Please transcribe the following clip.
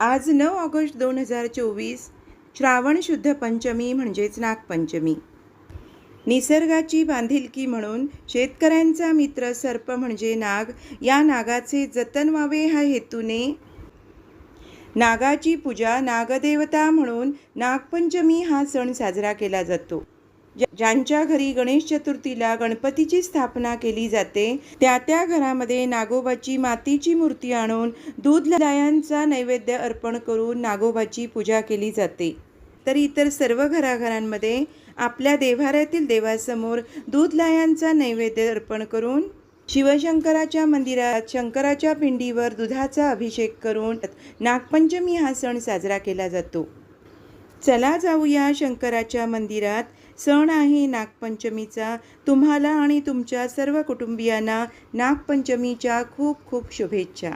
आज नऊ ऑगस्ट दोन हजार चोवीस श्रावण शुद्ध पंचमी म्हणजेच नागपंचमी. निसर्गाची बांधिलकी म्हणून शेतकऱ्यांचा मित्र सर्प म्हणजे नाग या नागाचे जतन व्हावे ह्या हेतूने नागाची पूजा नागदेवता म्हणून नागपंचमी हा सण साजरा केला जातो. ज्यांच्या घरी गणेश चतुर्थीला गणपतीची स्थापना केली जाते त्या त्या घरामध्ये नागोबाची मातीची मूर्ती आणून दूध लायांचा नैवेद्य अर्पण करून नागोबाची पूजा केली जाते. तर इतर सर्व घराघरांमध्ये आपल्या देव्हाऱ्यातील देवासमोर दूध लायांचा नैवेद्य अर्पण करून शिवशंकराच्या मंदिरात शंकराच्या पिंडीवर दुधाचा अभिषेक करून नागपंचमी हा सण साजरा केला जातो. चला जाऊया शंकराच्या मंदिरात सण आहे नागपंचमीचा. तुम्हाला आणि तुमच्या सर्व कुटुंबियांना नागपंचमीच्या खूप खूप शुभेच्छा.